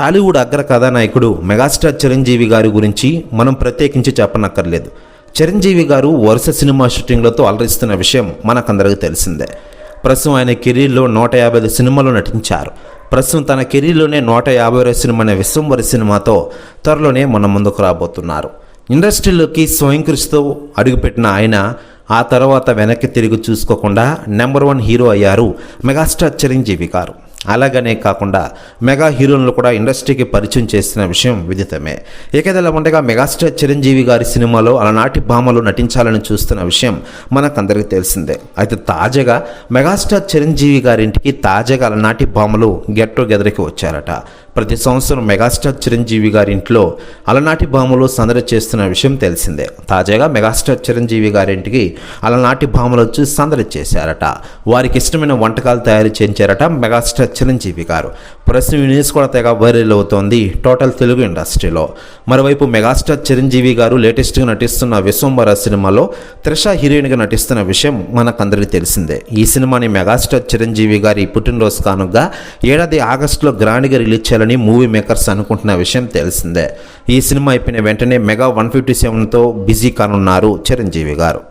టాలీవుడ్ అగ్ర కథానాయకుడు మెగాస్టార్ చిరంజీవి గారి గురించి మనం ప్రత్యేకించి చెప్పనక్కర్లేదు. చిరంజీవి గారు వరుస సినిమా షూటింగ్లతో అలరిస్తున్న విషయం మనకందరికీ తెలిసిందే. ప్రస్తుతం ఆయన కెరీర్లో నూట యాభై ఐదు సినిమాలు నటించారు. ప్రస్తుతం తన కెరీర్లోనే నూట యాభై సినిమా అనే విశ్వంవరి సినిమాతో త్వరలోనే మన ముందుకు రాబోతున్నారు. ఇండస్ట్రీలోకి స్వయం కృషితో అడుగుపెట్టిన ఆయన ఆ తర్వాత వెనక్కి తిరిగి చూసుకోకుండా నెంబర్ వన్ హీరో అయ్యారు మెగాస్టార్ చిరంజీవి గారు. అలాగనే కాకుండా మెగా హీరోలను కూడా ఇండస్ట్రీకి పరిచయం చేస్తున్న విషయం విదితమే. ఏకదల ఉండగా మెగాస్టార్ చిరంజీవి గారి సినిమాలో అలనాటి భామలు నటించాలని చూస్తున్న విషయం మనకందరికీ తెలిసిందే. అయితే తాజాగా మెగాస్టార్ చిరంజీవి గారింటికి తాజాగా అలనాటి భామలు గెట్ టుగెదర్కి వచ్చారట. ప్రతి సంవత్సరం మెగాస్టార్ చిరంజీవి గారి ఇంట్లో అలనాటి భామలు సందడి చేస్తున్న విషయం తెలిసిందే. తాజాగా మెగాస్టార్ చిరంజీవి గారింటికి అలనాటి భామలు వచ్చి సందడి చేశారట. వారికి ఇష్టమైన వంటకాలు తయారు చేయించారట మెగాస్టార్ చిరంజీవి గారు. ప్రస్తుతం న్యూస్ కూడా తెగ వైరల్ అవుతోంది. టోటల్ తెలుగు ఇండస్ట్రీలో. మరోవైపు మెగాస్టార్ చిరంజీవి గారు లేటెస్ట్గా నటిస్తున్న విశ్వంబర సినిమాలో త్రిష హీరోయిన్గా నటిస్తున్న విషయం మనకందరికీ తెలిసిందే. ఈ సినిమాని మెగాస్టార్ చిరంజీవి గారి పుట్టినరోజు కానుగా ఏడాది ఆగస్టులో గ్రాండ్గా రిలీజ్ చేయాలని మూవీ మేకర్స్ అనుకుంటున్న విషయం తెలిసిందే. ఈ సినిమా అయిపోయిన వెంటనే మెగా వన్ ఫిఫ్టీ సెవెన్తో బిజీ కానున్నారు చిరంజీవి గారు.